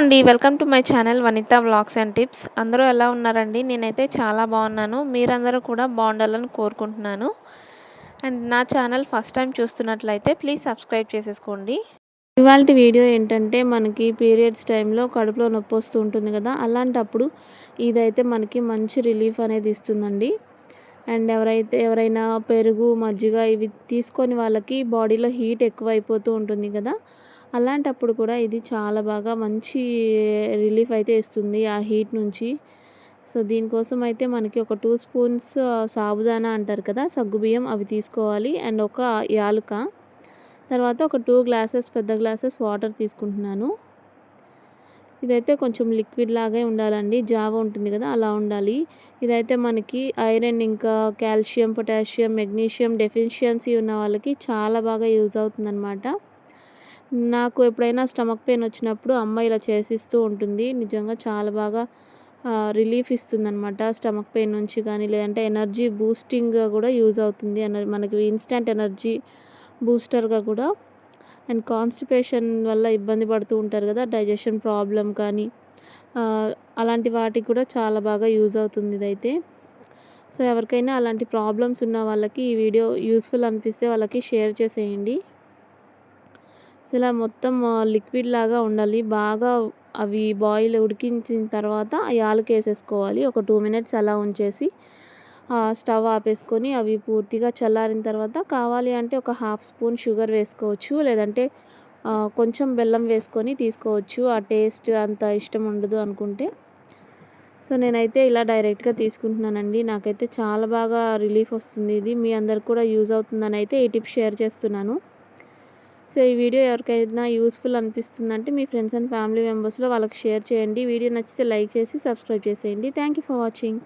అండి welcome to my channel Vanitha vlogs and tips. అందరూ ఎలా ఉన్నారండి? నేనైతే చాలా బాగున్నాను. మీరందరూ కూడా బాగుండాలని కోరుకుంటున్నాను. అండ్ నా ఛానల్ ఫస్ట్ టైం చూస్తున్నట్లయితే ప్లీజ్ సబ్స్క్రైబ్ చేసేసుకోండి. ఇవాళ వీడియో ఏంటంటే మనకి పీరియడ్స్ టైంలో కడుపులో నొప్పి వస్తూ ఉంటుంది కదా అలాంటప్పుడు ఇదైతే మనకి మంచి రిలీఫ్ అనేది ఇస్తుందండి. అండ్ ఎవరైతే ఎవరైనా పెరుగు మజ్జిగ ఇవి తీసుకొని వాళ్ళకి బాడీలో హీట్ ఎక్కువ అయిపోతూ ఉంటుంది కదా అలాంటప్పుడు కూడా ఇది చాలా బాగా మంచి రిలీఫ్ అయితే ఇస్తుంది ఆ హీట్ నుంచి. సో దీనికోసం అయితే మనకి ఒక టూ స్పూన్స్ సాబుదానా అంటారు కదా సగ్గుబియ్యం అవి తీసుకోవాలి. అండ్ ఒక యాలుక. తర్వాత ఒక టూ గ్లాసెస్ పెద్ద గ్లాసెస్ వాటర్ తీసుకుంటున్నాను. ఇదైతే కొంచెం లిక్విడ్ లాగే ఉండాలండి. జావ ఉంటుంది కదా అలా ఉండాలి. ఇదైతే మనకి ఐరన్ ఇంకా కాల్షియం పొటాషియం మెగ్నీషియం డెఫిషియన్సీ ఉన్న వాళ్ళకి చాలా బాగా యూజ్ అవుతుందన్నమాట. నాకు ఎప్పుడైనా స్టమక్ పెయిన్ వచ్చినప్పుడు అమ్మ ఇలా చేసిస్తూ ఉంటుంది. నిజంగా చాలా బాగా రిలీఫ్ ఇస్తుందన్నమాట స్టమక్ పెయిన్ నుంచి కానీ లేదంటే ఎనర్జీ బూస్టింగ్గా కూడా యూజ్ అవుతుంది. మనకి ఇన్స్టెంట్ ఎనర్జీ బూస్టర్గా కూడా. అండ్ కాన్స్టిపేషన్ వల్ల ఇబ్బంది పడుతూ ఉంటారు కదా డైజెషన్ ప్రాబ్లం కానీ అలాంటి వాటికి కూడా చాలా బాగా యూజ్ అవుతుంది ఇదైతే. సో ఎవరికైనా అలాంటి ప్రాబ్లమ్స్ ఉన్న వాళ్ళకి ఈ వీడియో యూస్ఫుల్ అనిపిస్తే వాళ్ళకి షేర్ చేసేయండి. సో ఇలా మొత్తం లిక్విడ్ లాగా ఉండాలి. బాగా అవి బాయిల్ ఉడికించిన తర్వాత యాలకి వేసేసుకోవాలి. ఒక టూ మినిట్స్ అలా ఉంచేసి స్టవ్ ఆపేసుకొని అవి పూర్తిగా చల్లారిన తర్వాత కావాలి అంటే ఒక హాఫ్ స్పూన్ షుగర్ వేసుకోవచ్చు. లేదంటే కొంచెం బెల్లం వేసుకొని తీసుకోవచ్చు. ఆ టేస్ట్ అంత ఇష్టం ఉండదు అనుకుంటే. సో నేనైతే ఇలా డైరెక్ట్గా తీసుకుంటున్నానండి. నాకైతే చాలా బాగా రిలీఫ్ వస్తుంది. ఇది మీ అందరికి కూడా యూజ్ అవుతుందని అయితే ఈ టిప్ షేర్ చేస్తున్నాను. సో ఈ వీడియో ఎవరికైనా యూస్ఫుల్ అనిపిస్తుందంటే మీ ఫ్రెండ్స్ అండ్ ఫ్యామిలీ మెంబర్స్లో వాళ్ళకి షేర్ చేయండి. వీడియో నచ్చితే లైక్ చేసి సబ్స్క్రైబ్ చేసేయండి. Thank you for watching.